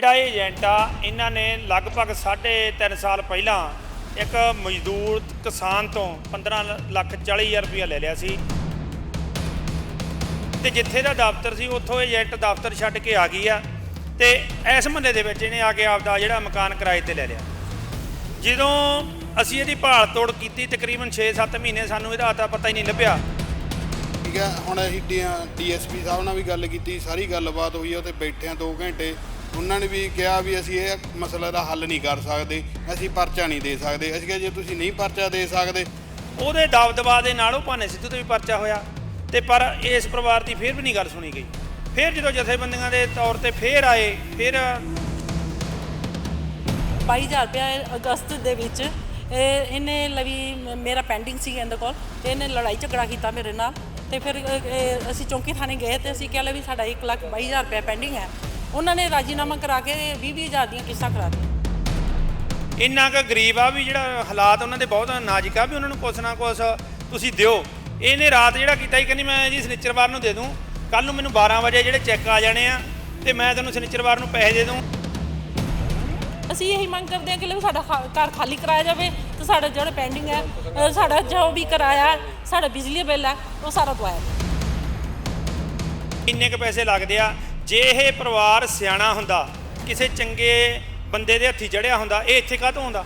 ਜਿਹੜਾ ਇਹ ਏਜੰਟ ਆ ਇਹਨਾਂ ਨੇ ਲਗਭਗ 3.5 ਸਾਲ ਪਹਿਲਾਂ ਇੱਕ ਮਜ਼ਦੂਰ ਕਿਸਾਨ ਤੋਂ 15 ਲੱਖ 40 ਹਜ਼ਾਰ ਰੁਪਇਆ ਲੈ ਲਿਆ ਸੀ। ਤੇ ਜਿੱਥੇ ਦਾ ਦਫ਼ਤਰ ਸੀ ਉੱਥੋਂ ਏਜੰਟ ਦਫ਼ਤਰ ਛੱਡ ਕੇ ਆ ਗਈ ਆ ਤੇ ਇਸ ਮਹੱਲੇ ਦੇ ਵਿੱਚ ਇਹਨੇ ਆ ਕੇ ਆਪਦਾ ਜਿਹੜਾ ਮਕਾਨ ਕਿਰਾਏ ਤੇ ਲੈ ਲਿਆ। ਜਦੋਂ ਅਸੀਂ ਇਹਦੀ ਭਾਲ ਤੋੜ ਕੀਤੀ ਤਕਰੀਬਨ 6-7 ਮਹੀਨੇ ਸਾਨੂੰ ਇਹਦਾ ਅਤਾ ਪਤਾ ਹੀ ਨਹੀਂ ਲੱਭਿਆ। ਠੀਕ ਹੈ ਹੁਣ ਅਸੀਂ ਡੀਐਸਪੀ ਸਾਹਿਬ ਨਾਲ ਵੀ ਗੱਲ ਕੀਤੀ ਸਾਰੀ ਗੱਲਬਾਤ ਹੋਈ ਆ, ਉੱਥੇ ਬੈਠੇ ਆ 2 ਘੰਟੇ। ਉਹਨਾਂ ਨੇ ਵੀ ਕਿਹਾ ਵੀ ਅਸੀਂ ਇਹ ਮਸਲੇ ਦਾ ਹੱਲ ਨਹੀਂ ਕਰ ਸਕਦੇ ਅਸੀਂ ਪਰਚਾ ਨਹੀਂ ਦੇ ਸਕਦੇ। ਅਸੀਂ ਕਿਹਾ ਜੇ ਤੁਸੀਂ ਨਹੀਂ ਪਰਚਾ ਦੇ ਸਕਦੇ ਉਹਦੇ ਦਬਦਬਾ ਦੇ ਨਾਲ ਉਹ ਭਾਨੇ ਸਿੱਧੂ ਤੇ ਵੀ ਪਰਚਾ ਹੋਇਆ ਤੇ ਪਰ ਇਸ ਪਰਿਵਾਰ ਦੀ ਫਿਰ ਵੀ ਨਹੀਂ ਗੱਲ ਸੁਣੀ ਗਈ। ਫਿਰ ਜਦੋਂ ਜਥੇਬੰਦੀਆਂ ਦੇ ਤੌਰ ਤੇ ਫਿਰ ਆਏ ਫਿਰ 22000 ਰੁਪਇਆ ਅਗਸਤ ਦੇ ਵਿੱਚ ਇਹ ਇਹਨੇ ਲਵੀ ਮੇਰਾ ਪੈਂਡਿੰਗ ਸੀ ਇਹਦੇ ਕੋਲ ਤੇ ਇਹਨੇ ਲੜਾਈ ਝਗੜਾ ਕੀਤਾ ਮੇਰੇ ਨਾਲ ਤੇ ਫਿਰ ਇਹ- ਇਹ ਅਸੀਂ ਚੌਂਕੀ ਥਾਣੇ ਗਏ ਤੇ ਅਸੀਂ ਕਿਹਾ ਲੈ ਵੀ ਸਾਡਾ 1 ਲੱਖ 22000 ਰੁਪਇਆ ਪੈਂਡਿੰਗ ਹੈ। ਉਹਨਾਂ ਨੇ ਰਾਜੀਨਾਮਾ ਕਰਾ ਕੇ 20-20000 ਦੀਆਂ ਕਿਸ਼ਤਾਂ ਕਰਾ ਦਿੱਤੀਆਂ। ਇੰਨਾ ਕੁ ਗਰੀਬ ਆ ਵੀ ਜਿਹੜਾ ਹਾਲਾਤ ਉਹਨਾਂ ਦੇ ਬਹੁਤ ਨਾਜ਼ੁਕ ਆ ਵੀ ਉਹਨਾਂ ਨੂੰ ਕੁਛ ਨਾ ਕੁਛ ਤੁਸੀਂ ਦਿਓ। ਇਹਨੇ ਰਾਤ ਜਿਹੜਾ ਕੀਤਾ ਸੀ ਕਹਿੰਦੀ ਮੈਂ ਜੀ ਸਨਿਚਰਵਾਰ ਨੂੰ ਦੇ ਦੂੰ। ਕੱਲ ਨੂੰ ਮੈਨੂੰ 12 ਵਜੇ ਜਿਹੜੇ ਚੈੱਕ ਆ ਜਾਣੇ ਆ ਤੇ ਮੈਂ ਤੁਹਾਨੂੰ ਸਨਿਚਰਵਾਰ ਨੂੰ ਪੈਸੇ ਦੇ ਦੂੰ। ਅਸੀਂ ਇਹੀ ਮੰਗ ਕਰਦੇ ਹਾਂ ਕਿ ਲੈ ਸਾਡਾ ਖਾ- ਘਰ ਖਾਲੀ ਕਰਾਇਆ ਜਾਵੇ ਤੇ ਸਾਡਾ ਜਿਹੜਾ ਪੈਂਡਿੰਗ ਹੈ ਅ, ਸਾਡਾ ਜੋ ਵੀ ਕਿਰਾਇਆ ਹੈ, ਸਾਡਾ ਬਿਜਲੀ ਬਿੱਲ ਹੈ ਉਹ ਸਾਰਾ ਦਵਾਇਆ ਇੰਨੇ ਕ ਪੈਸੇ ਲੱਗਦੇ ਆ। ਜੇ ਇਹ ਪਰਿਵਾਰ ਸਿਆਣਾ ਹੁੰਦਾ, ਕਿਸੇ ਚੰਗੇ ਬੰਦੇ ਦੇ ਹੱਥੀ ਚੜਿਆ ਹੁੰਦਾ, ਇਹ ਇੱਥੇ ਕਾਹਤੋਂ ਆਉਂਦਾ?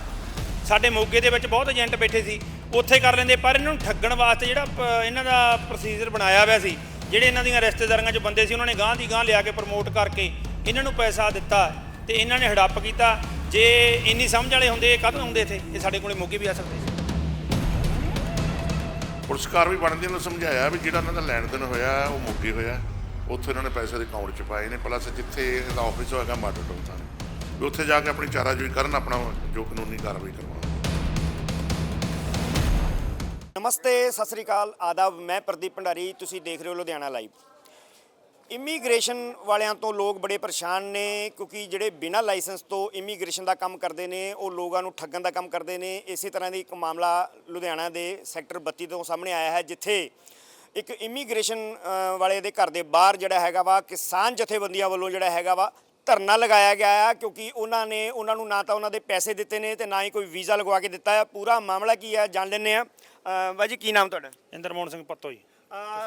ਸਾਡੇ ਮੋਗੇ ਦੇ ਵਿੱਚ ਬਹੁਤ ਏਜੰਟ ਬੈਠੇ ਸੀ, ਉੱਥੇ ਕਰ ਲੈਂਦੇ, ਪਰ ਇਹਨਾਂ ਨੂੰ ਠੱਗਣ ਵਾਸਤੇ ਜਿਹੜਾ ਪ- ਇਹਨਾਂ ਦਾ ਪ੍ਰੋਸੀਜਰ ਬਣਾਇਆ ਹੋਇਆ ਸੀ, ਜਿਹੜੇ ਇਹਨਾਂ ਦੀਆਂ ਰਿਸ਼ਤੇਦਾਰੀਆਂ 'ਚ ਬੰਦੇ ਸੀ, ਉਹਨਾਂ ਨੇ ਗਾਂਹ ਦੀ ਗਾਂਹ ਲਿਆ ਕੇ ਪ੍ਰਮੋਟ ਕਰਕੇ ਇਹਨਾਂ ਨੂੰ ਪੈਸਾ ਦਿੱਤਾ ਤੇ ਇਹਨਾਂ ਨੇ ਹੜੱਪ ਕੀਤਾ। ਜੇ ਇੰਨੀ ਸਮਝ ਵਾਲੇ ਹੁੰਦੇ ਕਦੋਂ ਆਉਂਦੇ ਇੱਥੇ? ਇਹ ਸਾਡੇ ਕੋਲੇ ਮੋਗੇ ਵੀ ਆ ਸਕਦੇ ਸੀ। ਪੁਰਸਕਾਰ ਵੀ ਬਣਦੇ ਨੂੰ ਸਮਝਾਇਆ ਵੀ ਜਿਹੜਾ ਉਹਨਾਂ ਦਾ ਲੈਣ ਦੇਣ ਹੋਇਆ, ਉਹ ਮੋਗੇ ਹੋਇਆ। ਉੱਥੇ ਇਹਨਾਂ ਨੇ ਪੈਸੇ ਦੇ ਅਕਾਊਂਟ 'ਚ ਪਾਏ ਨੇ, ਪਲੱਸ ਜਿੱਥੇ ਇਹਦਾ ਆਫਿਸ ਹੋਏਗਾ ਮਾਡਲ ਟਾਊਨ ਥਾਣੇ। ਵੀ ਉੱਥੇ ਜਾ ਕੇ ਆਪਣੀ ਚਾਰਾਜੋਈ ਕਰਨ, ਆਪਣਾ ਜੋ ਕਾਨੂੰਨੀ ਕਾਰਵਾਈ ਕਰਵਾਉਣ। ਨਮਸਤੇ, ਸਤਿ ਸ੍ਰੀ ਅਕਾਲ, ਆਦਾਬ, ਮੈਂ ਪ੍ਰਦੀਪ ਭੰਡਾਰੀ, ਤੁਸੀਂ ਦੇਖ ਰਹੇ ਹੋ ਲੁਧਿਆਣਾ ਲਾਈਵ। ਇਮੀਗ੍ਰੇਸ਼ਨ ਵਾਲਿਆਂ ਤੋਂ ਲੋਕ ਬੜੇ ਪਰੇਸ਼ਾਨ ਨੇ, ਕਿਉਂਕਿ ਜਿਹੜੇ ਬਿਨਾਂ ਲਾਇਸੈਂਸ ਤੋਂ ਇਮੀਗ੍ਰੇਸ਼ਨ ਦਾ ਕੰਮ ਕਰਦੇ ਨੇ, ਉਹ ਲੋਕਾਂ ਨੂੰ ਠੱਗਣ ਦਾ ਕੰਮ ਕਰਦੇ ਨੇ। ਇਸੇ ਤਰ੍ਹਾਂ ਦੀ ਇੱਕ ਮਾਮਲਾ ਲੁਧਿਆਣਾ ਦੇ ਸੈਕਟਰ 32 ਤੋਂ ਸਾਹਮਣੇ ਆਇਆ ਹੈ, ਜਿੱਥੇ ਇੱਕ ਇਮੀਗ੍ਰੇਸ਼ਨ ਵਾਲੇ ਦੇ ਘਰ ਦੇ ਬਾਹਰ ਜਿਹੜਾ ਹੈਗਾ ਵਾ ਕਿਸਾਨ ਜਥੇਬੰਦੀਆਂ ਵੱਲੋਂ ਜਿਹੜਾ ਹੈਗਾ ਵਾ ਧਰਨਾ ਲਗਾਇਆ ਗਿਆ ਆ ਕਿਉਂਕਿ ਉਹਨਾਂ ਨੇ ਉਹਨਾਂ ਨੂੰ ਨਾ ਤਾਂ ਉਹਨਾਂ ਦੇ ਪੈਸੇ ਦਿੱਤੇ ਨੇ ਤੇ ਨਾ ਹੀ ਕੋਈ ਵੀਜ਼ਾ ਲਗਵਾ ਕੇ ਦਿੱਤਾ ਹੈ ਪੂਰਾ ਮਾਮਲਾ ਕੀ ਹੈ ਜਾਣ ਲੈਂਦੇ ਆ। ਬਾਈ ਜੀ ਕੀ ਨਾਮ ਤੁਹਾਡਾ? ਇੰਦਰਮੋਹਨ ਸਿੰਘ ਪੱਤੋ ਜੀ।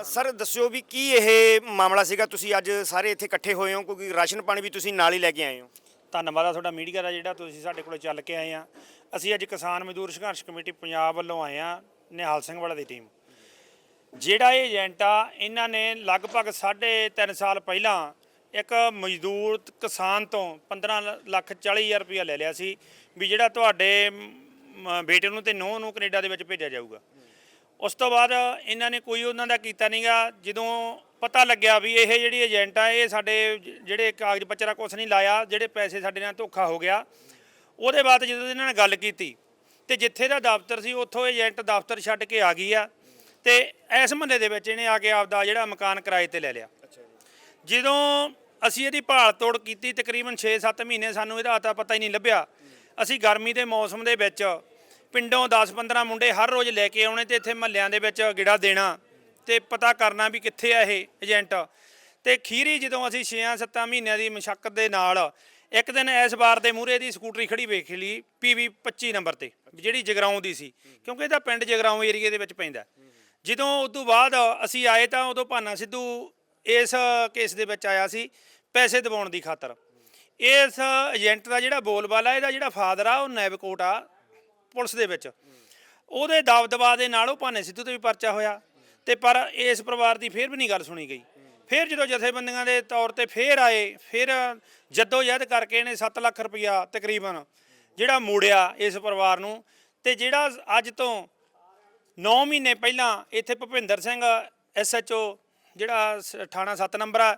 ਸਰ ਦੱਸਿਓ ਵੀ ਕੀ ਇਹ ਮਾਮਲਾ ਸੀਗਾ? ਤੁਸੀਂ ਅੱਜ ਸਾਰੇ ਇੱਥੇ ਇਕੱਠੇ ਹੋਏ ਹੋ ਕਿਉਂਕਿ ਰਾਸ਼ਨ ਪਾਣੀ ਵੀ ਤੁਸੀਂ ਨਾਲ ਹੀ ਲੈ ਕੇ ਆਏ ਹੋ। ਧੰਨਵਾਦ ਆ ਤੁਹਾਡਾ ਮੀਡੀਆ ਦਾ ਜਿਹੜਾ ਤੁਸੀਂ ਸਾਡੇ ਕੋਲ ਚੱਲ ਕੇ ਆਏ ਆ। ਅਸੀਂ ਅੱਜ ਕਿਸਾਨ ਮਜ਼ਦੂਰ ਸੰਘਰਸ਼ ਕਮੇਟੀ ਪੰਜਾਬ ਵੱਲੋਂ ਆਏ ਆ ਨਿਹਾਲ ਸਿੰਘ ਵਾਲਾ ਦੀ ਟੀਮ ਜਿਹੜਾ ਇਹ ਏਜੰਟ ਆ, ਇਹਨਾਂ ਨੇ ਲਗਭਗ 3.5 ਸਾਲ ਪਹਿਲਾਂ ਇੱਕ ਮਜ਼ਦੂਰ ਕਿਸਾਨ ਤੋਂ 15 ਲੱਖ 40 ਹਜ਼ਾਰ ਰੁਪਇਆ ਲੈ ਲਿਆ ਸੀ ਵੀ ਜਿਹੜਾ ਤੁਹਾਡੇ ਬੇਟੇ ਨੂੰ ਤੇ ਨੂੰਹ ਨੂੰ ਕੈਨੇਡਾ ਦੇ ਵਿੱਚ ਭੇਜਿਆ ਜਾਊਗਾ। ਉਸ ਤੋਂ ਬਾਅਦ ਇਹਨਾਂ ਨੇ ਕੋਈ ਉਹਨਾਂ ਦਾ ਕੀਤਾ ਨਹੀਂਗਾ ਜਦੋਂ ਪਤਾ ਲੱਗਿਆ ਵੀ ਇਹ ਜਿਹੜੀ ਏਜੰਟ ਆ, ਇਹ ਸਾਡੇ ਜਿਹੜੇ ਕਾਗਜ਼ ਪੱਤਰਾ ਕੁਛ ਨਹੀਂ ਲਾਇਆ, ਜਿਹੜੇ ਪੈਸੇ ਸਾਡੇ ਨਾਲ ਧੋਖਾ ਹੋ ਗਿਆ, ਉਹਦੇ ਬਾਅਦ ਜਦੋਂ ਇਹਨਾਂ ਨੇ ਗੱਲ ਕੀਤੀ, ਤੇ ਜਿੱਥੇ ਦਾ ਦਫ਼ਤਰ ਸੀ, ਉੱਥੋਂ ਏਜੰਟ ਦਫ਼ਤਰ ਛੱਡ ਕੇ ਆ ਗਈ ਆ। ਤੇ ਇਸ ਮਹੱਲੇ ਦੇ ਵਿੱਚ ਇਹਨੇ ਆ ਕੇ ਆਪਦਾ ਜਿਹੜਾ ਮਕਾਨ ਕਿਰਾਏ ਤੇ ਲੈ ਲਿਆ। ਜਦੋਂ ਅਸੀਂ ਇਹਦੀ ਭਾਲ ਤੋੜ ਕੀਤੀ ਤਕਰੀਬਨ 6-7 ਮਹੀਨੇ ਸਾਨੂੰ ਇਹਦਾ ਅਤਾ ਪਤਾ ਹੀ ਨਹੀਂ ਲੱਭਿਆ। ਅਸੀਂ ਗਰਮੀ ਦੇ ਮੌਸਮ ਦੇ ਵਿੱਚ ਪਿੰਡੋਂ 10-15 ਮੁੰਡੇ ਹਰ ਰੋਜ਼ ਲੈ ਕੇ ਆਉਣੇ ਤੇ ਇੱਥੇ ਮਹੱਲਿਆਂ ਦੇ ਵਿੱਚ ਗਿੜਾ ਦੇਣਾ ਤੇ ਪਤਾ ਕਰਨਾ ਵੀ ਕਿੱਥੇ ਆ ਇਹ ਏਜੰਟ। ਤੇ ਖੀਰੀ ਜਦੋਂ ਅਸੀਂ 6-7 ਮਹੀਨਿਆਂ ਦੀ ਮਸ਼ੱਕਤ ਦੇ ਨਾਲ ਇੱਕ ਦਿਨ ਇਸ ਵਾਰ ਦੇ ਮੂਹਰੇ ਦੀ ਸਕੂਟਰੀ ਖੜੀ ਵੇਖ ਲਈ ਪੀਵੀ 25 ਨੰਬਰ ਤੇ ਜਿਹੜੀ ਜਗਰਾਉਂ ਦੀ ਸੀ। ਕਿਉਂਕਿ ਇਹਦਾ ਪਿੰਡ ਜਗਰਾਉਂ ਏਰੀਏ ਦੇ ਵਿੱਚ ਪੈਂਦਾ। ਜਦੋਂ ਉਸ ਤੋਂ ਬਾਅਦ ਅਸੀਂ ਆਏ ਤਾਂ ਉਦੋਂ ਭਾਨਾ ਸਿੱਧੂ ਇਸ ਕੇਸ ਦੇ ਵਿੱਚ ਆਇਆ ਸੀ ਪੈਸੇ ਦਿਵਾਉਣ ਦੀ ਖਾਤਰ। ਇਸ ਏਜੰਟ ਦਾ ਜਿਹੜਾ ਬੋਲਬਾਲਾ, ਇਹਦਾ ਜਿਹੜਾ ਫਾਦਰ ਆ, ਉਹ ਨੈਬਕੋਟ ਆ ਪੁਲਿਸ ਦੇ ਵਿੱਚ। ਉਹਦੇ ਦਬਦਬਾ ਦੇ ਨਾਲ ਉਹ ਭਾਨੇ ਸਿੱਧੂ ਤੇ ਵੀ ਪਰਚਾ ਹੋਇਆ ਤੇ ਪਰ ਇਸ ਪਰਿਵਾਰ ਦੀ ਫਿਰ ਵੀ ਨਹੀਂ ਗੱਲ ਸੁਣੀ ਗਈ। ਫਿਰ ਜਦੋਂ ਜਥੇਬੰਦੀਆਂ ਦੇ ਤੌਰ ਤੇ ਫਿਰ ਆਏ, ਫਿਰ ਜੱਦੋ ਜਹਿਦ ਕਰਕੇ ਇਹਨੇ 7 ਲੱਖ ਰੁਪਇਆ ਤਕਰੀਬਨ ਜਿਹੜਾ ਮੋੜਿਆ ਇਸ ਪਰਿਵਾਰ ਨੂੰ ਤੇ ਜਿਹੜਾ ਅੱਜ ਤੋਂ 9 ਮਹੀਨੇ ਪਹਿਲਾਂ ਇੱਥੇ ਭੁਪਿੰਦਰ ਸਿੰਘ ਐਸਐਚਓ ਜਿਹੜਾ ਸ- ਥਾਣਾ 7 ਨੰਬਰ ਆ,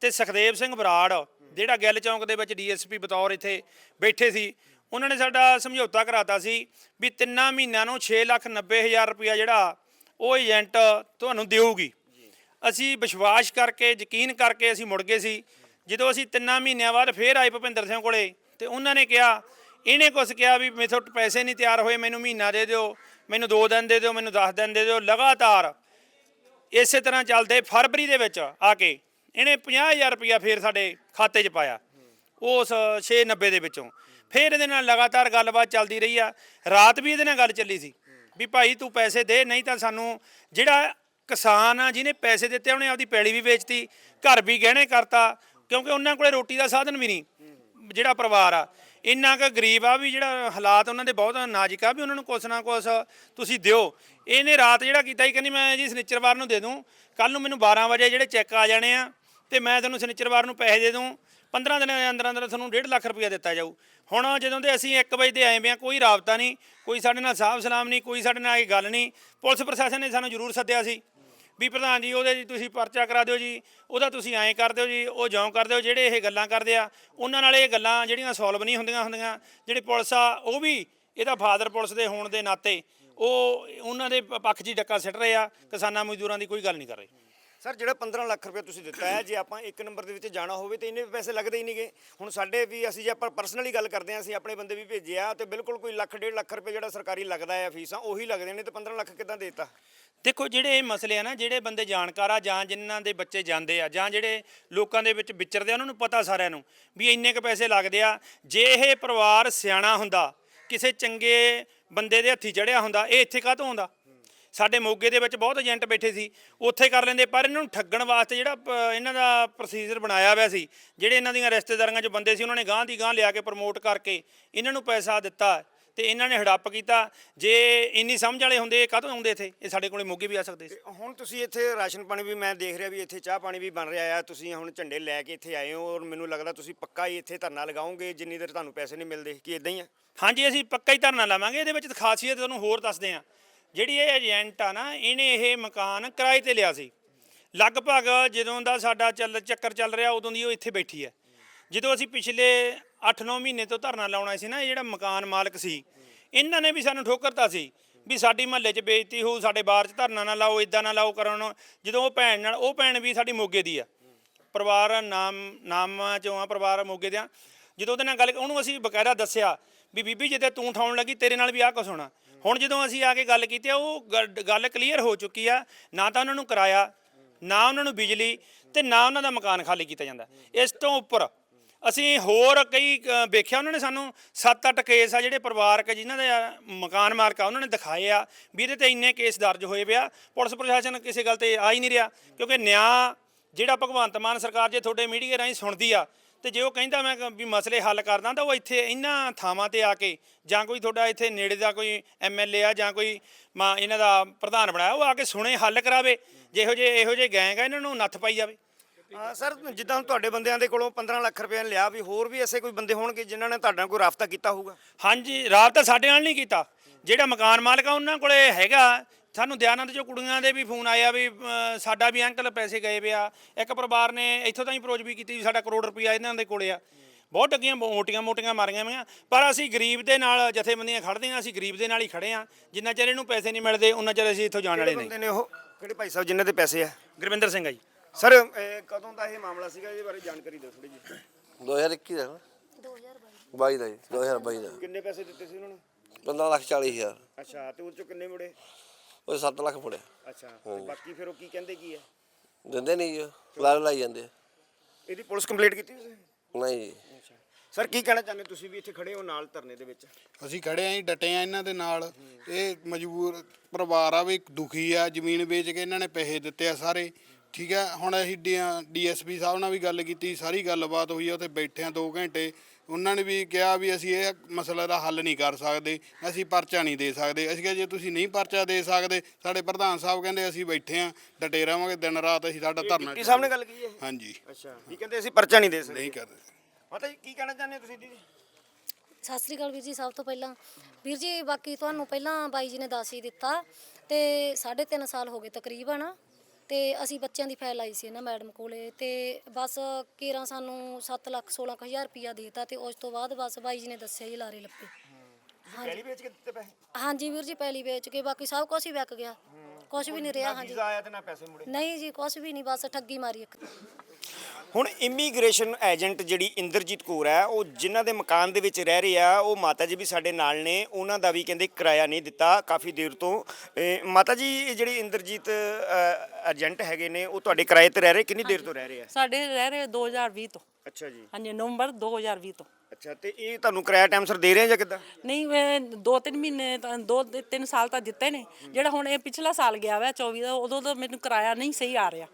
ਤੇ ਸੁਖਦੇਵ ਸਿੰਘ ਬਰਾੜ, ਜਿਹੜਾ ਗਿੱਲ ਚੌਂਕ ਦੇ ਵਿੱਚ ਡੀਐਸਪੀ ਬਤੌਰ ਇੱਥੇ ਬੈਠੇ ਸੀ, ਉਹਨਾਂ ਨੇ ਸਾਡਾ ਸਮਝੌਤਾ ਕਰਾਤਾ ਸੀ ਵੀ ਤਿੰਨਾਂ ਮਹੀਨਿਆਂ ਨੂੰ 6 ਲੱਖ 90 ਹਜ਼ਾਰ ਰੁਪਇਆ ਜਿਹੜਾ ਉਹ ਏਜੰਟ ਤੁਹਾਨੂੰ ਦੇਊਗੀ। ਅਸੀਂ ਵਿਸ਼ਵਾਸ ਕਰਕੇ, ਯਕੀਨ ਕਰਕੇ ਅਸੀਂ ਮੁੜ ਗਏ ਸੀ। ਜਦੋਂ ਅਸੀਂ ਤਿੰਨਾਂ ਮਹੀਨਿਆਂ ਬਾਅਦ ਫੇਰ ਆਏ ਭੁਪਿੰਦਰ ਸਿੰਘ ਕੋਲੇ, ਤੇ ਉਹਨਾਂ ਨੇ ਕਿਹਾ, ਇਹਨੇ ਕੁਛ ਕਿਹਾ ਵੀ ਮੇਥੋਂ ਪੈਸੇ ਨਹੀਂ ਤਿਆਰ ਹੋਏ, ਮੈਨੂੰ ਮਹੀਨਾ ਦੇ ਦਿਓ। ਮੈਨੂੰ 2 ਦਿਨ ਦੇ ਦਿਓ, ਮੈਨੂੰ 10 ਦਿਨ ਦੇ ਦਿਓ, ਲਗਾਤਾਰ ਇਸੇ ਤਰ੍ਹਾਂ ਚੱਲਦੇ ਫਰਵਰੀ ਦੇ ਵਿੱਚ ਆ ਕੇ ਇਹਨੇ 50000 ਰੁਪਇਆ ਫੇਰ ਸਾਡੇ ਖਾਤੇ 'ਚ ਪਾਇਆ, ਉਸ 690 ਦੇ ਵਿੱਚੋਂ। ਫਿਰ ਇਹਦੇ ਨਾਲ ਲਗਾਤਾਰ ਗੱਲਬਾਤ ਚੱਲਦੀ ਰਹੀ ਆ। ਰਾਤ ਵੀ ਇਹਦੇ ਨਾਲ ਗੱਲ ਚੱਲੀ ਸੀ ਵੀ ਭਾਈ ਤੂੰ ਪੈਸੇ ਦੇ, ਨਹੀਂ ਤਾਂ ਸਾਨੂੰ ਜਿਹੜਾ ਕਿਸਾਨ ਆ, ਜਿਹਨੇ ਪੈਸੇ ਦਿੱਤੇ ਉਹਨੇ ਆਪਦੀ ਪੈਲੀ ਵੀ ਵੇਚਤੀ, ਘਰ ਵੀ ਗਹਿਣੇ ਕਰਤਾ, ਕਿਉਂਕਿ ਉਹਨਾਂ ਕੋਲੇ ਰੋਟੀ ਦਾ ਸਾਧਨ ਵੀ ਨਹੀਂ, ਜਿਹੜਾ ਪਰਿਵਾਰ ਆ। ਇੰਨਾ ਕੁ ਗਰੀਬ ਆ ਵੀ ਜਿਹੜਾ ਹਾਲਾਤ ਉਹਨਾਂ ਦੇ ਬਹੁਤ ਨਾਜ਼ੁਕ ਆ ਵੀ ਉਹਨਾਂ ਨੂੰ ਕੁਛ ਨਾ ਕੁਛ ਤੁਸੀਂ ਦਿਓ। ਇਹਨੇ ਰਾਤ ਜਿਹੜਾ ਕੀਤਾ ਸੀ, ਕਹਿੰਦੀ ਮੈਂ ਜੀ ਸਨਿਚਰਵਾਰ ਨੂੰ ਦੇ ਦੂੰ। ਕੱਲ ਨੂੰ ਮੈਨੂੰ 12 ਵਜੇ ਜਿਹੜੇ ਚੈੱਕ ਆ ਜਾਣੇ ਆ ਤੇ ਮੈਂ ਤੁਹਾਨੂੰ ਸਨਿਚਰਵਾਰ ਨੂੰ ਪੈਸੇ ਦੇ ਦੂੰ। 15 ਦਿਨਾਂ ਦੇ ਅੰਦਰ ਅੰਦਰ ਤੁਹਾਨੂੰ 1.5 ਲੱਖ ਰੁਪਇਆ ਦਿੱਤਾ ਜਾਊ। ਹੁਣ ਜਦੋਂ ਦੇ ਅਸੀਂ 1 ਵਜੇ ਦੇ ਆਏ ਵੇ ਆ, ਕੋਈ ਰਾਬਤਾ ਨਹੀਂ, ਕੋਈ ਸਾਡੇ ਨਾਲ ਸਾਫ਼ ਸਲਾਮ ਨਹੀਂ, ਕੋਈ ਸਾਡੇ ਨਾਲ ਇਹ ਗੱਲ ਨਹੀਂ। ਪੁਲਿਸ ਪ੍ਰਸ਼ਾਸਨ ਨੇ ਸਾਨੂੰ ਜ਼ਰੂਰ ਸੱਦਿਆ ਸੀ। ਵੀ ਪ੍ਰਧਾਨ ਜੀ, ਉਹਦੇ ਜੀ ਤੁਸੀਂ ਪਰਚਾ ਕਰਾ ਦਿਓ ਜੀ, ਉਹਦਾ ਤੁਸੀਂ ਐਂ ਕਰ ਦਿਓ ਜੀ, ਉਹ ਜਿਉਂ ਕਰ ਦਿਓ, ਜਿਹੜੇ ਇਹ ਗੱਲਾਂ ਕਰਦੇ ਆ, ਉਹਨਾਂ ਨਾਲ ਇਹ ਗੱਲਾਂ ਜਿਹੜੀਆਂ ਸੋਲਵ ਨਹੀਂ ਹੁੰਦੀਆਂ ਹੁੰਦੀਆਂ, ਜਿਹੜੇ ਪੁਲਿਸ ਆ, ਉਹ ਵੀ ਇਹਦਾ ਫਾਦਰ ਪੁਲਿਸ ਦੇ ਹੋਣ ਦੇ ਨਾਤੇ, ਉਹ ਉਹਨਾਂ ਦੇ ਪੱਖ 'ਚ ਹੀ ਡੱਕਾ ਸਿੱਟ ਰਹੇ ਆ, ਕਿਸਾਨਾਂ ਮਜ਼ਦੂਰਾਂ ਦੀ ਕੋਈ ਗੱਲ ਨਹੀਂ ਕਰ ਰਹੇ। ਸਰ, ਜਿਹੜਾ 15 ਲੱਖ ਰੁਪਏ ਤੁਸੀਂ ਦਿੱਤਾ ਹੈ, ਜੇ ਆਪਾਂ ਇੱਕ ਨੰਬਰ ਦੇ ਵਿੱਚ ਜਾਣਾ ਹੋਵੇ ਤੇ ਇੰਨੇ ਪੈਸੇ ਲੱਗਦੇ ਹੀ ਨਹੀਂਗੇ ਹੁਣ ਸਾਡੇ ਵੀ ਅਸੀਂ ਜੇ ਆਪਾਂ ਪਰਸਨਲੀ ਗੱਲ ਕਰਦੇ ਹਾਂ, ਅਸੀਂ ਆਪਣੇ ਬੰਦੇ ਵੀ ਭੇਜੇ ਆ ਤੇ ਬਿਲਕੁਲ ਕੋਈ ਲੱਖ, ਡੇਢ ਲੱਖ ਰੁਪਏ ਜਿਹੜਾ ਸਰਕਾਰੀ ਲੱਗਦਾ ਹੈ ਫੀਸਾਂ, ਉਹੀ ਲੱਗਦੇ ਨੇ ਤੇ 15 ਲੱਖ ਕਿੱਦਾਂ ਦੇਤਾ? ਦੇਖੋ, ਜਿਹੜੇ ਇਹ ਮਸਲੇ ਆ ਨਾ, ਜਿਹੜੇ ਬੰਦੇ ਜਾਣਕਾਰ ਆ ਜਾਂ ਜਿਨ੍ਹਾਂ ਦੇ ਬੱਚੇ ਜਾਂਦੇ ਆ, ਜਾਂ ਜਿਹੜੇ ਲੋਕਾਂ ਦੇ ਵਿੱਚ ਵਿਚਰਦੇ ਆ, ਉਹਨਾਂ ਨੂੰ ਪਤਾ ਸਾਰਿਆਂ ਨੂੰ ਵੀ ਇੰਨੇ ਕ ਪੈਸੇ ਲੱਗਦੇ ਆ। ਜੇ ਇਹ ਪਰਿਵਾਰ ਸਿਆਣਾ ਹੁੰਦਾ, ਕਿਸੇ ਚੰਗੇ ਬੰਦੇ ਦੇ ਹੱਥੀ ਚੜਿਆ ਹੁੰਦਾ, ਇਹ ਇੱਥੇ ਕਾਹਤੋਂ ਆਉਂਦਾ? ਸਾਡੇ ਮੋਗੇ ਦੇ ਵਿੱਚ ਬਹੁਤ ਏਜੰਟ ਬੈਠੇ ਸੀ ਉੱਥੇ ਕਰ ਲੈਂਦੇ ਪਰ ਇਹਨਾਂ ਨੂੰ ਠੱਗਣ ਵਾਸਤੇ ਜਿਹੜਾ ਪ- ਇਹਨਾਂ ਦਾ ਪ੍ਰੋਸੀਜਰ ਬਣਾਇਆ ਹੋਇਆ ਸੀ ਜਿਹੜੇ ਇਹਨਾਂ ਦੀਆਂ ਰਿਸ਼ਤੇਦਾਰੀਆਂ 'ਚ ਬੰਦੇ ਸੀ ਉਹਨਾਂ ਨੇ ਗਾਂਹ ਦੀ ਗਾਂਹ ਲਿਆ ਕੇ ਪ੍ਰਮੋਟ ਕਰਕੇ ਇਹਨਾਂ ਨੂੰ ਪੈਸਾ ਦਿੱਤਾ ਤੇ ਇਹਨਾਂ ਨੇ ਹੜੱਪ ਕੀਤਾ। ਜੇ ਇੰਨੀ ਸਮਝ ਵਾਲੇ ਹੁੰਦੇ ਇਹ ਕਾਹਤੋਂ ਆਉਂਦੇ ਇੱਥੇ? ਇਹ ਸਾਡੇ ਕੋਲੇ ਮੋਗੇ ਵੀ ਆ ਸਕਦੇ ਸੀ। ਹੁਣ ਤੁਸੀਂ ਇੱਥੇ ਰਾਸ਼ਨ ਪਾਣੀ ਵੀ ਮੈਂ ਦੇਖ ਰਿਹਾ ਵੀ ਇੱਥੇ ਚਾਹ ਪਾਣੀ ਵੀ ਬਣ ਰਿਹਾ ਆ ਤੁਸੀਂ ਹੁਣ ਝੰਡੇ ਲੈ ਕੇ ਇੱਥੇ ਆਏ ਹੋ ਔਰ ਮੈਨੂੰ ਲੱਗਦਾ ਤੁਸੀਂ ਪੱਕਾ ਹੀ ਇੱਥੇ ਧਰਨਾ ਲਗਾਓਗੇ ਜਿੰਨੀ ਦੇਰ ਤੁਹਾਨੂੰ ਪੈਸੇ ਨਹੀਂ ਮਿਲਦੇ ਕੀ ਇਦਾਂ ਹੀ ਆ? ਹਾਂਜੀ ਅਸੀਂ ਪੱਕਾ ਹੀ ਧਰਨਾ ਲਾਵਾਂਗੇ ਇਹਦੇ ਵਿੱਚ ਖਾਸੀਅਤ ਤੁਹਾਨੂੰ ਹੋਰ ਦੱਸਦੇ ਹਾਂ ਜਿਹੜੀ ਇਹ ਏਜੰਟ ਆ ਨਾ, ਇਹਨੇ ਇਹ ਮਕਾਨ ਕਿਰਾਏ ਤੇ ਲਿਆ ਸੀ। ਲਗਭਗ ਜਦੋਂ ਦਾ ਸਾਡਾ ਚੱਲ, ਚੱਕਰ ਚੱਲ ਰਿਹਾ, ਉਦੋਂ ਦੀ ਉਹ ਇੱਥੇ ਬੈਠੀ ਹੈ। ਜਦੋਂ ਅਸੀਂ ਪਿਛਲੇ 8-9 ਮਹੀਨੇ ਤੋਂ ਧਰਨਾ ਲਾਉਣਾ ਸੀ ਨਾ, ਇਹ ਜਿਹੜਾ ਮਕਾਨ ਮਾਲਕ ਸੀ, ਇਹਨਾਂ ਨੇ ਵੀ ਸਾਨੂੰ ਠੋਕਰਤਾ ਸੀ ਵੀ ਸਾਡੀ ਮਹੱਲੇ 'ਚ ਬੇਇੱਜ਼ਤੀ ਹੋਊ, ਸਾਡੇ ਬਾਹਰ 'ਚ ਧਰਨਾ ਨਾ ਲਾਓ ਇਦਾਂ ਨਾ ਲਾਓ ਕਰਨ। ਜਦੋਂ ਉਹ ਭੈਣ ਨਾਲ, ਉਹ ਭੈਣ ਵੀ ਸਾਡੀ ਮੋਗੇ ਦੀ ਆ। ਪਰਿਵਾਰ ਨਾਮ, ਨਾਮਾਂ ਚੋਂ ਆ, ਪਰਿਵਾਰ ਮੋਗੇ ਦੇ ਆ। ਜਦੋਂ ਉਹਦੇ ਨਾਲ ਗੱਲ, ਉਹਨੂੰ ਅਸੀਂ ਬਕਾਇਦਾ ਦੱਸਿਆ ਵੀ ਬੀਬੀ ਜਿੱਤੇ ਤੂੰ ਠਾਉਣ ਲੱਗੀ, ਤੇਰੇ ਨਾਲ ਵੀ ਆਹ ਕੁਛ ਹੋਣਾ। ਹੁਣ ਜਦੋਂ ਅਸੀਂ ਆ ਕੇ ਗੱਲ ਕੀਤੀ ਆ ਉਹ ਗੱਲ- ਗੱਲ ਕਲੀਅਰ ਹੋ ਚੁੱਕੀ ਆ ਨਾ ਤਾਂ ਉਹਨਾਂ ਨੂੰ ਕਿਰਾਇਆ ਨਾ ਉਹਨਾਂ ਨੂੰ ਬਿਜਲੀ ਤੇ ਨਾ ਉਹਨਾਂ ਦਾ ਮਕਾਨ ਖਾਲੀ ਕੀਤਾ ਜਾਂਦਾ। ਇਸ ਤੋਂ ਉੱਪਰ ਅਸੀਂ ਹੋਰ ਕਈ ਅ, ਵੇਖਿਆ ਉਹਨਾਂ ਨੇ ਸਾਨੂੰ 7-8 ਕੇਸ ਆ ਜਿਹੜੇ ਪਰਿਵਾਰਕ ਜਿਨ੍ਹਾਂ ਦੇ ਅ, ਮਕਾਨ ਮਾਲਕ ਆ ਉਹਨਾਂ ਨੇ ਦਿਖਾਏ ਆ ਵੀ ਇਹਦੇ ਤੇ ਇੰਨੇ ਕੇਸ ਦਰਜ ਹੋਏ ਪਿਆ ਪੁਲਿਸ ਪ੍ਰਸ਼ਾਸਨ ਕਿਸੇ ਗੱਲ ਤੇ ਆ ਹੀ ਨਹੀਂ ਰਿਹਾ ਕਿਉਂਕਿ ਨਿਆਂ ਜਿਹੜਾ ਭਗਵੰਤ ਮਾਨ ਸਰਕਾਰ ਜੇ ਤੁਹਾਡੇ ਮੀਡੀਆ ਰਾਹੀਂ ਸੁਣਦੀ ਆ ਤੇ ਜੇ ਉਹ ਕਹਿੰਦਾ ਮੈਂ ਕ- ਵੀ ਮਸਲੇ ਹੱਲ ਕਰਦਾ ਤਾਂ ਉਹ ਇੱਥੇ ਇਹਨਾਂ ਥਾਵਾਂ ਤੇ ਆ ਕੇ ਜਾਂ ਕੋਈ ਤੁਹਾਡਾ ਇੱਥੇ ਨੇੜੇ ਦਾ ਕੋਈ ਐਮਐਲਏ ਆ ਜਾਂ ਕੋਈ ਮਾ ਇਹਨਾਂ ਦਾ ਪ੍ਰਧਾਨ ਬਣਾਇਆ ਉਹ ਆ ਕੇ ਸੁਣੇ ਹੱਲ ਕਰਾਵੇ। ਜਿਹੋ ਜੇ ਇਹੋ ਜੇ ਗੈਂਗ ਆ ਇਹਨਾਂ ਨੂੰ ਨੱਥ ਪਾਈ ਜਾਵੇ। ਹਾਂ ਸਰ ਜਿੱਦਾਂ ਤੁਹਾਡੇ ਬੰਦਿਆਂ ਦੇ ਕੋਲੋਂ 15 ਲੱਖ ਰੁਪਏ ਲਿਆ ਵੀ ਹੋਰ ਵੀ ਐਸੇ ਕੋਈ ਬੰਦੇ ਹੋਣਗੇ ਜਿਨ੍ਹਾਂ ਨੇ ਤੁਹਾਡੇ ਨਾਲ ਕੋਈ ਰਾਬਤਾ ਕੀਤਾ ਹੋਊਗਾ? ਹਾਂਜੀ ਰਾਬਤਾ ਸਾਡੇ ਨਾਲ ਨਹੀਂ ਕੀਤਾ। ਜਿਹੜਾ ਮਕਾਨ ਮਾਲਕ ਆ ਉਹਨਾਂ ਕੋਲੇ ਹੈਗਾ। ਸਾਨੂੰ ਦਿਆਨੰਦ ਚੋਂ ਕੁੜੀਆਂ ਦੇ ਵੀ ਫੋਨ ਆਇਆ ਵੀ ਅ, ਸਾਡਾ ਵੀ ਅੰਕਲ ਪੈਸੇ ਗਏ ਪਿਆ ਇੱਕ ਪਰਿਵਾਰ ਨੇ ਇੱਥੋਂ ਤਾਈਂ ਅਪਰੋਚ ਵੀ ਕੀਤੀ ਵੀ ਸਾਡਾ ਕਰੋੜ ਰੁਪਇਆ ਇਹਨਾਂ ਦੇ ਕੋਲੇ ਆ। ਬਹੁਤ ਡੱਗੀਆਂ ਮੋਟੀਆਂ ਮੋਟੀਆਂ ਮਾਰੀਆਂ ਹੋਈਆਂ ਪਰ ਅਸੀਂ ਗਰੀਬ ਦੇ ਨਾਲ ਜਥੇਬੰਦੀਆਂ ਖੜਦੇ ਹਾਂ ਅਸੀਂ ਗਰੀਬ ਦੇ ਨਾਲ ਹੀ ਖੜੇ ਹਾਂ। ਜਿੰਨਾ ਚਿਰ ਇਹਨੂੰ ਪੈਸੇ ਨਹੀਂ ਮਿਲਦੇ ਉਹਨਾਂ ਚਿਰ ਅਸੀਂ ਇੱਥੋਂ ਜਾਣ ਵਾਲੇ ਨਹੀਂ। ਬੰਦੇ ਨੇ ਉਹ? ਕਿਹੜੇ ਭਾਈ ਸਾਹਿਬ ਜਿਨ੍ਹਾਂ ਦੇ ਪੈਸੇ ਆ? ਗੁਰਵਿੰਦਰ ਸਿੰਘ ਆ ਜੀ। ਸਰ ਇਹ ਕਦੋਂ ਦਾ ਇਹ ਮਾਮਲਾ ਸੀਗਾ? ਇਹਦੇ ਬਾਰੇ ਜਾਣਕਾਰੀ ਦਿਓ ਥੋੜੀ ਜੀ 2021 ਦਾ ਨਾ? 2022 ਦਾ ਜੀ 2022 ਦਾ। ਕਿੰਨੇ ਪੈਸੇ ਦਿੱਤੇ ਸੀ ਉਹਨਾਂ ਨੂੰ? 15 ਲੱਖ 40 ਹਜ਼ਾਰ। ਅੱਛਾ ਤੇ ਉਹ ਚੋਂ ਕਿੰਨੇ ਮੁੜੇ? ਉਹ 7 ਲੱਖ ਮੁੜਿਆ ਅੱਛਾ ਤੇ ਬਾਕੀ ਫਿਰ ਉਹ ਕੀ ਕਹਿੰਦੇ ਕੀ ਹੈ ਦਿੰਦੇ ਨਹੀਂ ਜੀ ਲਾਲ ਲਾਈ ਜਾਂਦੇ ਆ। ਇਹਦੀ ਪੁਲਿਸ ਕੰਪਲੀਟ ਕੀਤੀ ਤੁਸੀਂ? ਨਹੀਂ ਜੀ। ਸਰ ਕੀ ਕਹਿਣਾ ਚਾਹੁੰਦੇ ਤੁਸੀਂ ਵੀ ਇੱਥੇ ਖੜੇ ਹੋ ਨਾਲ ਧਰਨੇ ਦੇ ਵਿੱਚ? ਅਸੀਂ ਖੜੇ ਆਂ ਜੀ ਡਟੇ ਆਂ ਇਹਨਾਂ ਦੇ ਨਾਲ। ਇਹ ਮਜਬੂਰ ਪਰਿਵਾਰ ਆ ਵੀ ਦੁਖੀ ਆ ਜ਼ਮੀਨ ਵੇਚ ਕੇ ਇਹਨਾਂ ਨੇ ਪੈਸੇ ਦਿੱਤੇ ਆ ਸਾਰੇ। ਠੀਕ ਆ ਹੁਣ ਅਸੀਂ ਡੀਐਸਪੀ ਸਾਹਿਬ ਨਾਲ ਵੀ ਗੱਲ ਕੀਤੀ ਸਾਰੀ ਗੱਲਬਾਤ ਹੋਈ ਆ ਉੱਥੇ ਬੈਠੇ ਆ 2 ਘੰਟੇ। ਉਹਨਾਂ ਨੇ ਵੀ ਕਿਹਾ ਵੀ ਅਸੀਂ ਇਹ ਮਸਲੇ ਦਾ ਹੱਲ ਨਹੀਂ ਕਰ ਸਕਦੇ ਅਸੀਂ ਪਰਚਾ ਨਹੀਂ ਦੇ ਸਕਦੇ। ਅਸੀਂ ਕਿਹਾ ਜੇ ਤੁਸੀਂ ਨਹੀਂ ਪਰਚਾ ਦੇ ਸਕਦੇ ਸਾਡੇ ਪ੍ਰਧਾਨ ਸਾਹਿਬ ਕਹਿੰਦੇ ਅਸੀਂ ਬੈਠੇ ਆ ਡਟੇ ਰਹਾਂਗੇ ਦਿਨ ਰਾਤ ਅਸੀਂ ਸਾਡਾ ਧਰਨਾ ਸਾਹਿਬ ਨੇ ਗੱਲ ਕੀਤੀ ਹੈ ਹਾਂਜੀ। ਅੱਛਾ ਕੀ ਕਹਿੰਦੇ ਅਸੀਂ ਪਰਚਾ ਨਹੀਂ ਦੇ ਸਕਦੇ? ਨਹੀਂ ਕਰਦੇ। ਪਤਾ ਜੀ ਕੀ ਕਹਿਣਾ ਚਾਹੁੰਦੇ ਹੋ ਤੁਸੀਂ ਦੀਦੀ? ਸਤਿ ਸ੍ਰੀ ਅਕਾਲ ਵੀਰ ਜੀ ਸਭ ਤੋਂ ਪਹਿਲਾਂ। ਵੀਰ ਜੀ ਬਾਕੀ ਤੁਹਾਨੂੰ ਪਹਿਲਾਂ ਬਾਈ ਜੀ ਨੇ ਦੱਸ ਹੀ ਦਿੱਤਾ ਤੇ 3.5 ਸਾਲ ਹੋ ਗਏ ਤਕਰੀਬਨ। ਤੇ ਅਸੀਂ ਬੱਚਿਆਂ ਦੀ ਫਾਈਲ ਆਈ ਸੀ ਨਾ ਮੈਡਮ ਕੋਲੇ ਤੇ ਬਸ ਕੇਰਾਂ ਸਾਨੂੰ 7 ਲੱਖ 16 ਕੁ ਹਜ਼ਾਰ ਰੁਪਇਆ ਦੇਤਾ ਤੇ ਉਸ ਤੋਂ ਬਾਅਦ ਬਸ ਬਾਈ ਜੀ ਨੇ ਦੱਸਿਆ ਹੀ ਲਾਰੇ ਲੱਪੇ ਪਹਿਲੀ ਵੇਚ ਕੇ ਦਿੱਤੇ ਪੈਸੇ? ਹਾਂਜੀ ਵੀਰ ਜੀ ਪਹਿਲੀ ਵੇਚ ਕੇ ਬਾਕੀ ਸਭ ਕੁਝ ਹੀ ਵਿਕ ਗਿਆ। ਕੁਝ ਵੀ ਨਹੀਂ ਰਿਹਾ ਹਾਂਜੀ। ਵੀਜ਼ਾ ਆਇਆ ਤੇ ਨਾ ਪੈਸੇ ਮੁੜੇ। ਨਹੀਂ ਜੀ ਕੁਝ ਵੀ ਨਹੀਂ ਬਸ ਠੱਗੀ ਮਾਰੀ ਇੱਕ। ਹੁਣ ਇਮੀਗ੍ਰੇਸ਼ਨ ਏਜੰਟ ਜਿਹੜੀ ਇੰਦਰਜੀਤ ਕੌਰ ਹੈ ਉਹ ਜਿਨ੍ਹਾਂ ਦੇ ਮਕਾਨ ਦੇ ਵਿੱਚ ਰਹਿ ਰਹੇ ਆ ਉਹ ਮਾਤਾ ਜੀ ਵੀ ਸਾਡੇ ਨਾਲ ਨੇ ਉਹਨਾਂ ਦਾ ਵੀ ਕਹਿੰਦੇ ਕਿਰਾਇਆ ਨਹੀਂ ਦਿੱਤਾ ਕਾਫੀ ਦੇਰ ਤੋਂ। ਇਹ ਮਾਤਾ ਜੀ ਇਹ ਜਿਹੜੀ ਇੰਦਰਜੀਤ ਏਜੰਟ ਹੈਗੇ ਨੇ ਉਹ ਤੁਹਾਡੇ ਕਿਰਾਏ ਤੇ ਰਹਿ ਰਹੇ? ਕਿੰਨੀ ਦੇਰ ਤੋਂ ਰਹਿ ਰਹੇ ਆ? ਸਾਡੇ ਰਹਿ ਰਹੇ 2020 ਤੋਂ। ਅੱਛਾ ਜੀ। ਹਾਂਜੀ ਨਵੰਬਰ 2020 ਤੋਂ। ਅੱਛਾ ਤੇ ਇਹ ਤੁਹਾਨੂੰ ਕਿਰਾਇਆ ਟਾਈਮ ਸਿਰ ਦੇ ਰਹੇ ਆ ਜਾਂ ਕਿੱਦਾਂ? ਨਹੀਂ ਮੈਂ ਦੋ ਤਿੰਨ ਮਹੀਨੇ ਤਾਂ ਦੋ ਤੇ ਤਿੰਨ ਸਾਲ ਤਾਂ ਦਿੱਤੇ ਨੇ। ਜਿਹੜਾ ਹੁਣ ਇਹ ਪਿਛਲਾ ਸਾਲ ਗਿਆ ਵਾ 24 ਦਾ ਉਦੋਂ ਤਾਂ ਮੈਨੂੰ ਕਿਰਾਇਆ ਨਹੀਂ ਸਹੀ ਆ ਰਿਹਾ।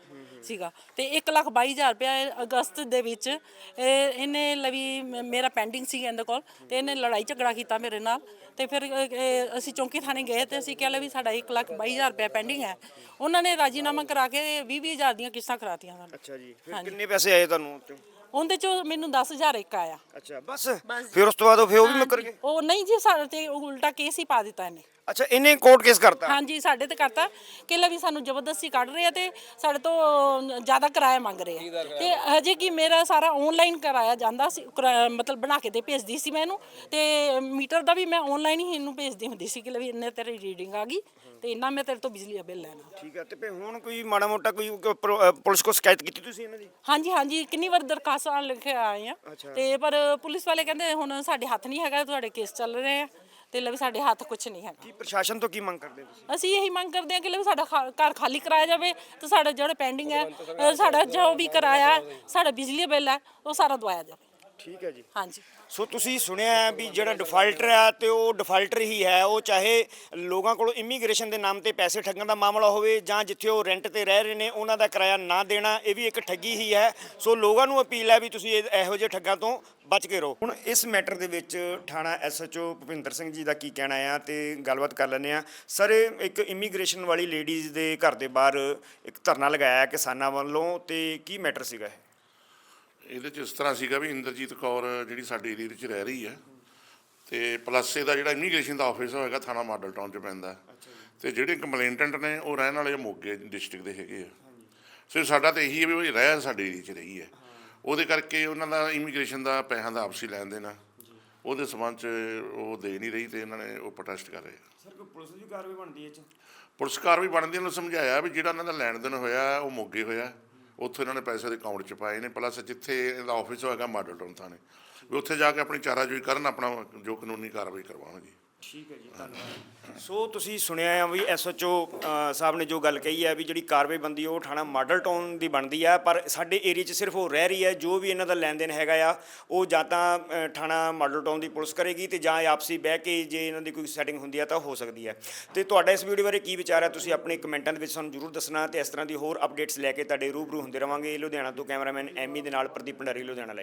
ਸੀਗਾ। ਤੇ 1 ਲੱਖ 22 ਹਜ਼ਾਰ ਰੁਪਇਆ ਇਹ ਅਗਸਤ ਦੇ ਵਿੱਚ ਇਹ ਇਹਨੇ ਲਵੀ ਮ- ਮੇਰਾ ਪੈਂਡਿੰਗ ਸੀ ਇਹਦੇ ਕੋਲ ਤੇ ਇਹਨੇ ਲੜਾਈ ਝਗੜਾ ਕੀਤਾ ਮੇਰੇ ਨਾਲ। ਤੇ ਫਿਰ ਇਹ- ਇਹ ਅਸੀਂ ਚੌਂਕੀ ਥਾਣੇ ਗਏ ਤੇ ਅਸੀਂ ਕਿਹਾ ਵੀ ਸਾਡਾ 1 ਲੱਖ 22 ਹਜ਼ਾਰ ਰੁਪਇਆ ਪੈਂਡਿੰਗ ਹੈ। ਉਹਨਾਂ ਨੇ ਰਾਜੀਨਾਮਾ ਕਰਾ ਕੇ 20 20 ਹਜ਼ਾਰ ਦੀਆਂ ਕਿਸ਼ਤਾਂ ਕਰਾਤੀਆਂ ਸਾਨੂੰ। ਅੱਛਾ ਜੀ। ਫਿਰ ਕਿੰਨੇ ਪੈਸੇ ਆਏ ਤੁਹਾਨੂੰ ਉੱਤੇ? ਉਹਦੇ ਚੋਂ ਮੈਨੂੰ 10000 ਇੱਕ ਆਇਆ। ਅੱਛਾ ਬਸ। ਫਿਰ ਉਸ ਤੋਂ ਬਾਅਦ ਉਹ ਫਿਰ ਉਹ ਵੀ ਮੁੱਕਰ ਗਏ? ਉਹ ਨਹੀਂ ਜੀ ਸਾਡੇ ਤੇ ਉਲਟਾ ਕੇਸ ਹੀ ਪਾ ਦਿੱਤਾ ਇਹਨੇ। ਅੱਛਾ ਇਹਨੇ ਕੋਰਟ ਕੇਸ ਕਰਤਾ? ਹਾਂਜੀ ਸਾਡੇ ਤੇ ਕਰਤਾ। ਕਿ ਲੈ ਵੀ ਸਾਨੂੰ ਜ਼ਬਰਦਸਤੀ ਕੱਢ ਰਹੇ ਆ ਤੇ ਸਾਡੇ ਤੋਂ ਜ਼ਿਆਦਾ ਕਿਰਾਇਆ ਮੰਗ ਰਹੇ ਆ। ਤੇ ਹਜੇ ਕੀ ਮੇਰਾ ਸਾਰਾ ਆਨਲਾਈਨ ਕਰਾਇਆ ਜਾਂਦਾ ਸੀ ਕਿਰਾਇਆ ਮਤਲਬ ਬਣਾ ਕੇ ਤੇ ਭੇਜਦੀ ਸੀ ਮੈਂ ਇਹਨੂੰ। ਤੇ ਮੀਟਰ ਦਾ ਵੀ ਮੈਂ ਆਨਲਾਈਨ ਹੀ ਇਹਨੂੰ ਭੇਜਦੀ ਹੁੰਦੀ ਸੀ ਕਿ ਲੈ ਵੀ ਇੰਨੇ ਤੇਰੀ ਰੀਡਿੰਗ ਆ ਗਈ ਤੇ ਇੰਨਾ ਮੈਂ ਤੇਰੇ ਤੋਂ ਬਿਜਲੀ ਦਾ ਬਿੱਲ ਲੈਣਾ। ਠੀਕ ਹੈ ਤੇ ਫਿਰ ਹੁਣ ਕੋਈ ਮਾੜਾ ਮੋਟਾ ਕੋਈ ਅ, ਪੁਲਿਸ ਕੋ ਸ਼ਿਕਾਇਤ ਕੀਤੀ ਤੁਸੀਂ ਇਹਨਾਂ ਦੀ? ਹਾਂਜੀ ਹਾਂਜੀ ਕਿੰਨੀ ਵਾਰ ਦਰਖਾਸਤਾਂ ਲਿਖ ਕੇ ਆਏ ਆ। ਤੇ ਪਰ ਪੁਲਿਸ ਵਾਲੇ ਕਹਿੰਦੇ ਹੁਣ ਸਾਡੇ ਹੱਥ ਨਹੀਂ ਹੈਗਾ ਤੁਹਾਡੇ ਕੇਸ ਚੱਲ ਰਹੇ ਆ। ਤੇ ਲੈ ਵੀ ਸਾਡੇ ਹੱਥ ਕੁਝ ਨਹੀਂ ਹੈਗਾ। ਕੀ ਪ੍ਰਸ਼ਾਸਨ ਤੋਂ ਕੀ ਮੰਗ ਕਰਦੇ ਤੁਸੀਂ? ਅਸੀਂ ਇਹੀ ਮੰਗ ਕਰਦੇ ਹਾਂ ਕਿ ਲੈ ਵੀ ਸਾਡਾ ਖਾ- ਘਰ ਖਾਲੀ ਕਰਾਇਆ ਜਾਵੇ ਤੇ ਸਾਡਾ ਜਿਹੜਾ ਪੈਂਡਿੰਗ ਹੈ ਅ, ਸਾਡਾ ਜੋ ਵੀ ਕਿਰਾਇਆ ਹੈ, ਸਾਡਾ ਬਿਜਲੀ ਬਿੱਲ ਹੈ ਉਹ ਸਾਰਾ ਦਵਾਇਆ ਜਾਵੇ। ਠੀਕ ਹੈ ਜੀ। ਹਾਂਜੀ। ਸੋ ਤੁਸੀਂ ਸੁਣਿਆ ਹੈ ਵੀ ਜਿਹੜਾ ਡਿਫਾਲਟਰ ਹੈ ਤੇ ਉਹ ਡਿਫਾਲਟਰ ਹੀ ਹੈ ਉਹ ਚਾਹੇ ਲੋਕਾਂ ਕੋਲੋਂ ਇਮੀਗ੍ਰੇਸ਼ਨ ਦੇ ਨਾਮ ਤੇ ਪੈਸੇ ਠੱਗਣ ਦਾ ਮਾਮਲਾ ਹੋਵੇ ਜਾਂ ਜਿੱਥੇ ਉਹ ਰੈਂਟ ਤੇ ਰਹਿ ਰਹੇ ਨੇ ਉਹਨਾਂ ਦਾ ਕਿਰਾਇਆ ਨਾ ਦੇਣਾ ਇਹ ਵੀ ਇੱਕ ਠੱਗੀ ਹੀ ਹੈ। ਸੋ ਲੋਕਾਂ ਨੂੰ ਅਪੀਲ ਹੈ ਵੀ ਤੁਸੀਂ ਇਹ- ਇਹੋ ਜਿਹੇ ਠੱਗਾਂ ਤੋਂ ਬਚ ਕੇ ਰਹੋ। ਹੁਣ ਇਸ ਮੈਟਰ ਦੇ ਵਿੱਚ ਥਾਣਾ ਐਸਐਚਓ ਭੁਪਿੰਦਰ ਸਿੰਘ ਜੀ ਦਾ ਕੀ ਕਹਿਣਾ ਆ ਤੇ ਗੱਲਬਾਤ ਕਰ ਲੈਂਦੇ ਆ। ਸਰ ਇਹ ਇੱਕ ਇਮੀਗ੍ਰੇਸ਼ਨ ਵਾਲੀ ਲੇਡੀਜ਼ ਦੇ ਘਰ ਦੇ ਬਾਹਰ ਇੱਕ ਧਰਨਾ ਲਗਾਇਆ ਕਿਸਾਨਾਂ ਵੱਲੋਂ ਤੇ ਕੀ ਮੈਟਰ ਸੀਗਾ ਇਹ? ਇਹਦੇ ਚ ਇਸ ਤਰ੍ਹਾਂ ਸੀਗਾ ਵੀ ਇੰਦਰਜੀਤ ਕੌਰ ਜਿਹੜੀ ਸਾਡੇ ਏਰੀਆ ਵਿੱਚ ਰਹਿ ਰਹੀ ਹੈ ਤੇ ਪਲੱਸ ਇਹਦਾ ਜਿਹੜਾ ਇਮੀਗ੍ਰੇਸ਼ਨ ਦਾ ਆਫਿਸ ਹੋਏਗਾ ਥਾਣਾ ਮਾਡਲ ਟਾਊਨ ਚ ਪੈਂਦਾ ਤੇ ਜਿਹੜੇ ਕੰਪਲੇਂਟੈਂਟ ਨੇ ਉਹ ਰਹਿਣ ਵਾਲੇ ਮੋਗੇ ਡਿਸਟ੍ਰਿਕਟ ਦੇ ਹੈਗੇ ਆ। ਸੋ ਸਾਡਾ ਤਾਂ ਇਹੀ ਹੈ ਵੀ ਉਹ ਰਹਿ ਸਾਡੇ ਏਰੀਆ ਚ ਰਹੀ ਹੈ। ਉਹਦੇ ਕਰਕੇ ਉਹਨਾਂ ਦਾ ਇਮੀਗ੍ਰੇਸ਼ਨ ਦਾ ਪੈਸਿਆਂ ਦਾ ਆਪਸੀ ਲੈਣ ਦੇਣਾ ਉਹਦੇ ਸਬੰਧ ਚ ਉਹ ਦੇ ਨਹੀਂ ਰਹੀ ਤੇ ਇਹਨਾਂ ਨੇ ਉਹ ਪ੍ਰੋਟੈਸਟ ਕਰ ਰਹੇ ਆ। ਸਰ ਕੋਈ ਪੁਲਿਸ ਦੀ ਕਾਰਵਾਈ ਬਣਦੀ ਹੈ 'ਚ? ਪੁਲਿਸ ਕਾਰਵਾਈ ਬਣਦੀ ਨੂੰ ਸਮਝਾਇਆ ਵੀ ਜਿਹੜਾ ਇਹਨਾਂ ਦਾ ਲੈਣ ਦੇਣ ਹੋਇਆ ਉਹ ਮੋਗੇ ਹੋਇਆ। ਉੱਥੇ ਇਹਨਾਂ ਨੇ ਪੈਸੇ ਦੇ ਅਕਾਊਂਟ 'ਚ ਪਾਏ ਨੇ, ਪਲੱਸ ਜਿੱਥੇ ਇਹਦਾ ਆਫਿਸ ਹੋਏਗਾ ਮਾਡਲ ਟਾਊਨ ਥਾਣੇ। ਵੀ ਉੱਥੇ ਜਾ ਕੇ ਆਪਣੀ ਚਾਰਾਜੋਈ ਕਰਨ, ਆਪਣਾ ਜੋ ਕਾਨੂੰਨੀ ਕਾਰਵਾਈ ਕਰਵਾਉਣਗੇ। ਠੀਕ ਹੈ ਜੀ, ਧੰਨਵਾਦ। ਸੋ ਤੁਸੀਂ ਸੁਣਿਆ ਆ ਵੀ ਐਸਐਚਓ ਸਾਹਿਬ ਨੇ ਜੋ ਗੱਲ ਕਹੀ ਹੈ ਵੀ ਜਿਹੜੀ ਕਾਰਵਾਈ ਬੰਦੀ ਉਹ ਥਾਣਾ ਮਾਡਲ ਟਾਊਨ ਦੀ ਬਣਦੀ ਆ, ਪਰ ਸਾਡੇ ਏਰੀਆ 'ਚ ਸਿਰਫ ਉਹ ਰਹਿ ਰਹੀ ਹੈ ਜੋ ਵੀ ਇਹਨਾਂ ਦਾ ਲੈਣ ਦੇਣ ਹੈਗਾ ਆ, ਉਹ ਜਾਂ ਤਾਂ ਥਾਣਾ ਮਾਡਲ ਟਾਊਨ ਦੀ ਪੁਲਿਸ ਕਰੇਗੀ ਤੇ ਜਾਂ ਆਪਸੀ ਬਹਿ ਕੇ ਜੇ ਇਹਨਾਂ ਦੀ ਕੋਈ ਸੈਟਿੰਗ ਹੁੰਦੀ ਆ ਤਾਂ ਹੋ ਸਕਦੀ ਹੈ ਤੇ ਤੁਹਾਡਾ ਇਸ ਵੀਡੀਓ ਬਾਰੇ ਕੀ ਵਿਚਾਰ ਹੈ ਤੁਸੀਂ ਆਪਣੇ ਕਮੈਂਟਾਂ ਦੇ ਵਿੱਚ ਸਾਨੂੰ ਜ਼ਰੂਰ ਦੱਸਣਾ ਤੇ ਇਸ ਤਰ੍ਹਾਂ ਦੀ ਹੋਰ ਅਪਡੇਟਸ ਲੈ ਕੇ ਤੁਹਾਡੇ ਰੂਬਰੂ ਹੁੰਦੇ ਰਵਾਂਗੇ। ਲੁਧਿਆਣਾ ਤੋਂ ਕੈਮਰਾਮੈਨ ਐਮੀ ਦੇ ਨਾਲ ਪ੍ਰਦੀਪ ਭੰਡਾਰੀ, ਲੁਧਿਆਣਾ ਲਈ